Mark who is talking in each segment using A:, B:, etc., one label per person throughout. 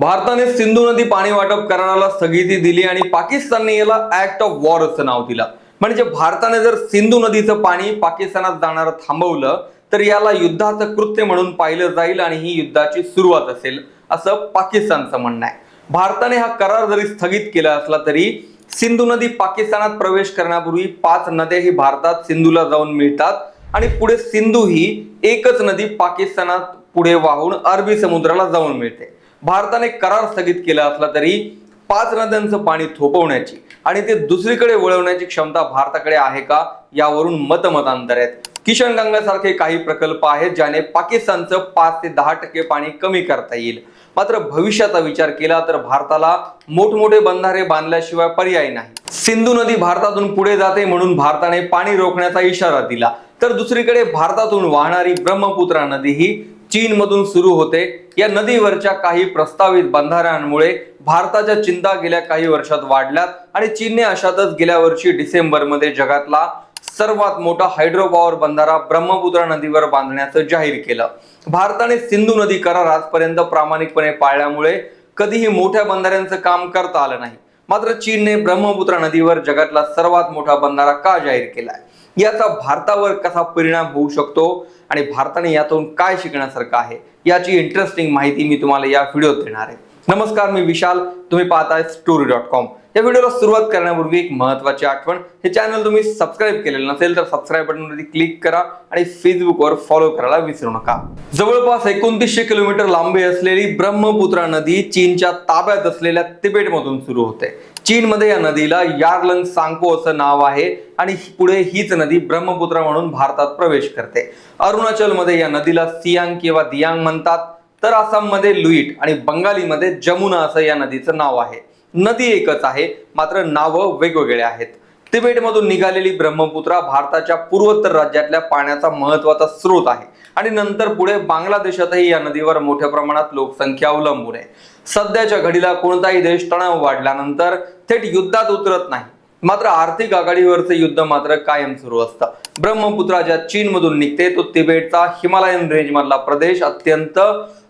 A: भारताने सिंधू नदी पाणी वाटप कराराला स्थगिती दिली आणि पाकिस्तानने याला ऍक्ट ऑफ वॉर असं नाव दिलं. म्हणजे भारताने जर सिंधू नदीचं पाणी पाकिस्तानात जाणारं थांबवलं तर याला युद्धाचं कृत्य म्हणून पाहिलं जाईल आणि ही युद्धाची सुरुवात असेल असं पाकिस्तानचं म्हणणं आहे. भारताने हा करार जरी स्थगित केला असला तरी सिंधू नदी पाकिस्तानात प्रवेश करण्यापूर्वी पाच नद्या ही भारतात सिंधूला जाऊन मिळतात आणि पुढे सिंधू ही एकच नदी पाकिस्तानात पुढे वाहून अरबी समुद्राला जाऊन मिळते. भारताने करार स्थगित केला असला तरी पाच नद्यांचं पाणी थोपवण्याची आणि ते दुसरीकडे वळवण्याची क्षमता भारताकडे आहे का यावरून मतमतांतर आहेत. किशन गंगासारखे काही प्रकल्प आहेत ज्याने पाकिस्तानचं पाच ते दहा टक्के पाणी कमी करता येईल. मात्र भविष्याचा विचार केला तर भारताला मोठमोठे बंधारे बांधल्याशिवाय पर्याय नाही. सिंधू नदी भारतातून पुढे जाते म्हणून भारताने पाणी रोखण्याचा इशारा दिला. तर दुसरीकडे भारतातून वाहणारी ब्रह्मपुत्रा नदी ही चीनमधून सुरू होते. या नदीवरच्या काही प्रस्तावित बंधाऱ्यांमुळे भारताच्या चिंता गेल्या काही वर्षात वाढल्यात आणि चीनने अशातच गेल्या वर्षी डिसेंबरमध्ये जगातला सर्वात मोठा हायड्रो पॉवर बंधारा ब्रह्मपुत्रा नदीवर बांधण्याचं जाहीर केलं. भारताने सिंधू नदी करार आजपर्यंत प्रामाणिकपणे पाळल्यामुळे कधीही मोठ्या बंधाऱ्यांचं काम करता आलं नाही. मात्र चीनने ब्रह्मपुत्रा नदीवर जगातला सर्वात मोठा बंधारा का जाहीर केलाय? याचा भारतावर कसा परिणाम होऊ शकतो? आणि भारताने यातून काय शिकण्यासारखं आहे? याची इंटरेस्टिंग माहिती मी तुम्हाला या व्हिडिओत देणार आहे. नमस्कार मी विशाल. तुम्ही पाहताय स्टोरी डॉट कॉम या व्हिडिओला सुरुवात करण्यापूर्वी एक महत्वाची आठवण हे चॅनल तुम्ही सबस्क्राईब केलेलं नसेल तर सबस्क्राईब बटनवरती क्लिक करा आणि फेसबुकवर फॉलो करायला विसरू नका. जवळपास एकोणतीसशे किलोमीटर लांबी असलेली ब्रह्मपुत्रा नदी चीनच्या ताब्यात असलेल्या तिबेटमधून सुरू होते. चीनमध्ये या नदीला यारलंग सांगपो असं नाव आहे आणि पुढे हीच नदी ब्रह्मपुत्रा म्हणून भारतात प्रवेश करते. अरुणाचलमध्ये या नदीला सियांग किंवा दियांग म्हणतात. तर आसाममध्ये लुईट आणि बंगालीमध्ये जमुना असं या नदीचं नाव आहे. नदी एकच आहे. मात्र नावं वेगवेगळे आहेत. तिबेटमधून निघालेली ब्रह्मपुत्रा भारताच्या पूर्वोत्तर राज्यातल्या पाण्याचा महत्त्वाचा स्रोत आहे. आणि नंतर पुढे बांगलादेशातही या नदीवर मोठ्या प्रमाणात लोकसंख्या अवलंबून आहे. सध्याच्या घडीला कोणताही देश तणाव वाढल्यानंतर थेट युद्धात उतरत नाही. मात्र आर्थिक आघाडीवरचं युद्ध मात्र कायम सुरू असतं. ब्रह्मपुत्रा ज्या चीनमधून निघते तो तिबेटचा हिमालयन रेंज मधला प्रदेश अत्यंत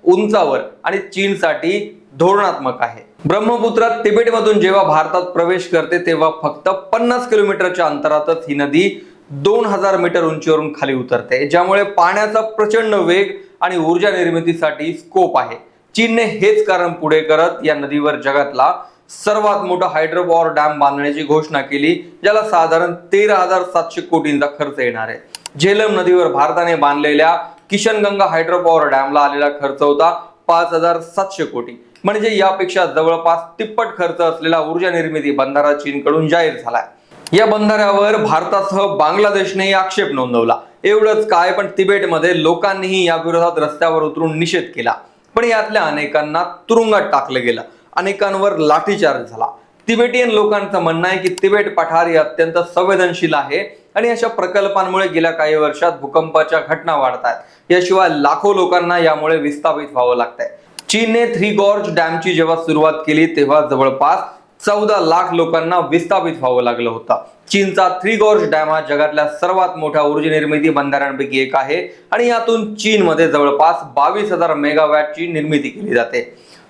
A: उंचावर आणि चीनसाठी धोरणात्मक आहे. ब्रह्मपुत्रा तिबेटमधून जेव्हा भारतात प्रवेश करते तेव्हा फक्त पन्नास किलोमीटरच्या अंतरातच ही नदी दोन हजार मीटर उंचीवरून खाली उतरते ज्यामुळे पाण्याचा प्रचंड वेग आणि ऊर्जा निर्मितीसाठी स्कोप आहे. चीनने हेच कारण पुढे करत या नदीवर जगातला सर्वात मोठा हायड्रोपॉवर डॅम बांधण्याची घोषणा केली ज्याला साधारण तेरा हजार सातशे कोटींचा खर्च येणार आहे. झेलम नदीवर भारताने बांधलेल्या किशनगंगा हायड्रोपॉवर डॅमला आलेला खर्च होता पाच हजार सातशे कोटी. म्हणजे यापेक्षा जवळपास तिप्पट खर्च असलेला ऊर्जा निर्मिती बंधारा चीनकडून जाहीर झालाय. या बंधाऱ्यावर भारतासह बांगलादेशनेही आक्षेप नोंदवला. एवढंच काय पण तिबेटमध्ये लोकांनीही या विरोधात रस्त्यावर उतरून निषेध केला. पण यातल्या अनेकांना तुरुंगात टाकलं गेलं. अनेकांवर लाठीचार्ज झाला. तिबेटियन लोकांचं म्हणणं आहे की तिबेट पठार हे अत्यंत संवेदनशील आहे आणि अशा प्रकल्पांमुळे गेल्या काही वर्षात भूकंपाच्या घटना वाढत आहेत याशिवाय लाखो लोकांना यामुळे विस्थापित व्हावं लागतंय. चीनने थ्री गॉर्ज डॅमची जेव्हा सुरुवात केली तेव्हा जवळपास चौदा लाख लोकांना विस्थापित व्हावं लागलं होतं. चीनचा थ्री गॉर्ज डॅम हा जगातल्या सर्वात मोठ्या ऊर्जा निर्मिती बंधाऱ्यांपैकी एक आहे आणि यातून चीनमध्ये जवळपास बावीस हजार मेगावॅटची निर्मिती केली जाते.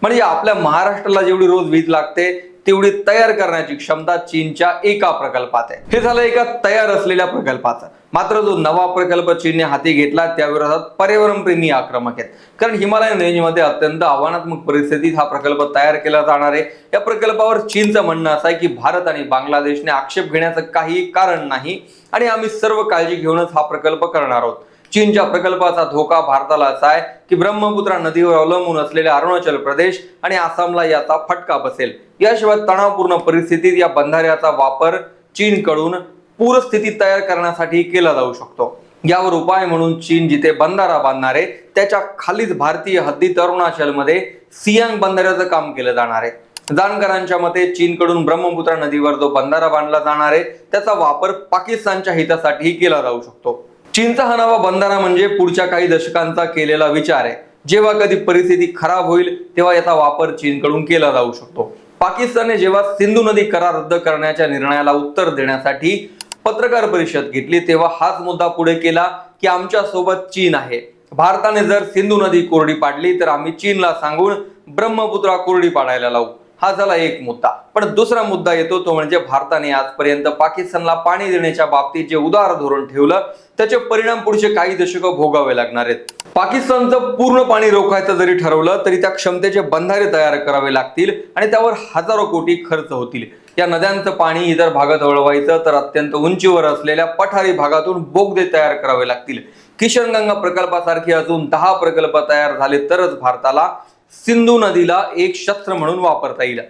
A: म्हणजे आपल्या महाराष्ट्राला जेवढी रोज वीज लागते तेवढी तयार करण्याची क्षमता चीनच्या एका प्रकल्पात आहे. हे झालं एका तयार असलेल्या प्रकल्पाचं. मात्र जो नवा प्रकल्प चीनने हाती घेतला त्या विरोधात पर्यावरणप्रेमी आक्रमक आहेत. कारण हिमालयन रेंजमध्ये अत्यंत आव्हानात्मक परिस्थितीत हा प्रकल्प तयार केला जाणार आहे. या प्रकल्पावर चीनचं म्हणणं असं आहे की भारत आणि बांगलादेशने आक्षेप घेण्याचं काही कारण नाही आणि आम्ही सर्व काळजी घेऊनच हा प्रकल्प करणार आहोत. चीनच्या प्रकल्पाचा धोका भारताला असा आहे की ब्रह्मपुत्रा नदीवर अवलंबून असलेल्या अरुणाचल प्रदेश आणि आसामला याचा फटका बसेल. याशिवाय तणावपूर्ण परिस्थितीत या बंधाऱ्याचा वापर चीनकडून पूरस्थिती तयार करण्यासाठी केला जाऊ शकतो. यावर उपाय म्हणून चीन जिथे बंधारा बांधणार आहे त्याच्या खालीच भारतीय हद्दीत अरुणाचलमध्ये सियांग बंधाऱ्याचं काम केलं जाणार आहे. जाणकारांच्या मते चीनकडून ब्रह्मपुत्रा नदीवर जो बंधारा बांधला जाणार आहे त्याचा वापर पाकिस्तानच्या हितासाठीही केला जाऊ शकतो. चीनचा हा नवा बंधारा म्हणजे पुढच्या काही दशकांचा केलेला विचार आहे. जेव्हा कधी परिस्थिती खराब होईल तेव्हा याचा वापर चीनकडून केला जाऊ शकतो. पाकिस्तानने जेव्हा सिंधू नदी करार रद्द करण्याच्या निर्णयाला उत्तर देण्यासाठी पत्रकार परिषद घेतली तेव्हा हाच मुद्दा पुढे केला की आमच्यासोबत चीन आहे. भारताने जर सिंधू नदी कोरडी पाडली तर आम्ही चीनला सांगून ब्रह्मपुत्रा कोरडी पाडायला लावू. हा झाला एक मुद्दा. पण दुसरा मुद्दा येतो तो म्हणजे भारताने आजपर्यंत पाकिस्तानला पाणी देण्याच्या बाबतीत जे उदार धोरण ठेवलं त्याचे परिणाम पुढचे काही दशकं भोगावे लागणार आहेत. पाकिस्तानचं पूर्ण पाणी रोखायचं जरी ठरवलं तरी त्या क्षमतेचे बंधारे तयार करावे लागतील आणि त्यावर हजारो कोटी खर्च होतील. या नद्यांचं पाणी इतर भागात वळवायचं तर अत्यंत उंचीवर असलेल्या पठारी भागातून बोगदे तयार करावे लागतील. किशनगंगा प्रकल्पासारखे अजून दहा प्रकल्प तयार झाले तरच भारताला सिंधू नदीला एक शस्त्र म्हणून वापरता येईल.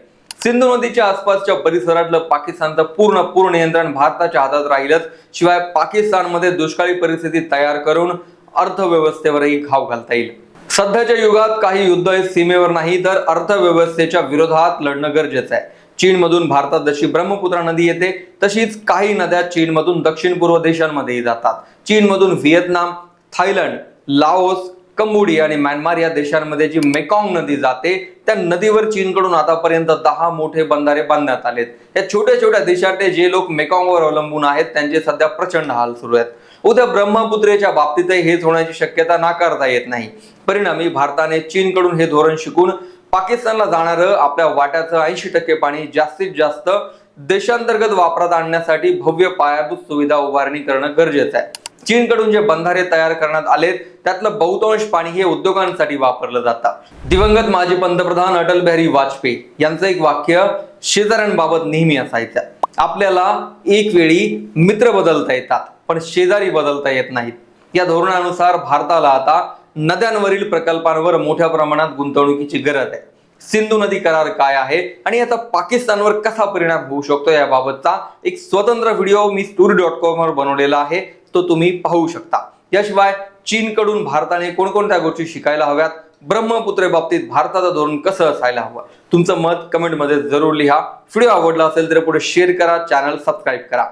A: सिंधू नदीच्या आसपासच्या परिसरातलं पाकिस्तानचं पूर्ण पूर्ण नियंत्रण भारताच्या हातात राहीलच. शिवाय पाकिस्तानमध्ये दुष्काळी परिस्थिती तयार करून अर्थव्यवस्थेवरही घाव घालता येईल. सध्याच्या युगात काही युद्ध हे सीमेवर नाही तर अर्थव्यवस्थेच्या विरोधात लढणं गरजेचं आहे. चीनमधून भारतात जशी ब्रह्मपुत्रा नदी येते तशीच काही नद्या चीनमधून दक्षिण पूर्व देशांमध्येही जातात. चीनमधून व्हिएतनाम थायलंड लाओस कंबोडिया आणि म्यानमार या देशांमध्ये जी मेकॉंग नदी जाते त्या नदीवर चीनकडून आतापर्यंत दहा मोठे बंधारे बांधण्यात आलेत. या छोट्या छोट्या देशातले जे लोक मेकॉंगवर अवलंबून आहेत त्यांचे सध्या प्रचंड हाल सुरू आहेत. उद्या ब्रह्मपुत्रेच्या बाबतीतही हेच होण्याची शक्यता नाकारता येत नाही. परिणामी भारताने चीनकडून हे धोरण शिकून पाकिस्तानला जाणारं आपल्या वाट्याचं ऐंशी टक्के पाणी जास्तीत जास्त देशांतर्गत वापरात आणण्यासाठी भव्य पायाभूत सुविधा उभारणी करणं गरजेचं आहे. चीनकडून जे बंधारे तयार करण्यात आलेत त्यातलं बहुतांश पाणी हे उद्योगांसाठी वापरलं जातं. दिवंगत माजी पंतप्रधान अटल बिहारी वाजपेयी यांचं एक वाक्य शेजाऱ्यांबाबत नेहमी असायचं. आपल्याला एक वेळी मित्र बदलता येतात पण शेजारी बदलता येत नाहीत. या धोरणानुसार भारताला आता नद्यांवरील प्रकल्पांवर मोठ्या प्रमाणात गुंतवणुकीची गरज आहे. सिंधू नदी करार काय आहे आणि याचा पाकिस्तानवर कसा परिणाम होऊ शकतो याबाबतचा एक स्वतंत्र व्हिडिओ मी स्टोरी डॉट कॉम वर बनवलेला आहे. तो तुम्ही पाहू शकता. याशिवाय चीनकडून भारताने कोणकोणत्या गोष्टी शिकायला हव्यात? ब्रह्मपुत्रे बाबतीत भारताचं धोरण कसं असायला हवं? तुमचं मत कमेंटमध्ये जरूर लिहा. व्हिडिओ आवडला असेल तर पुढे शेअर करा चॅनल सबस्क्राईब करा.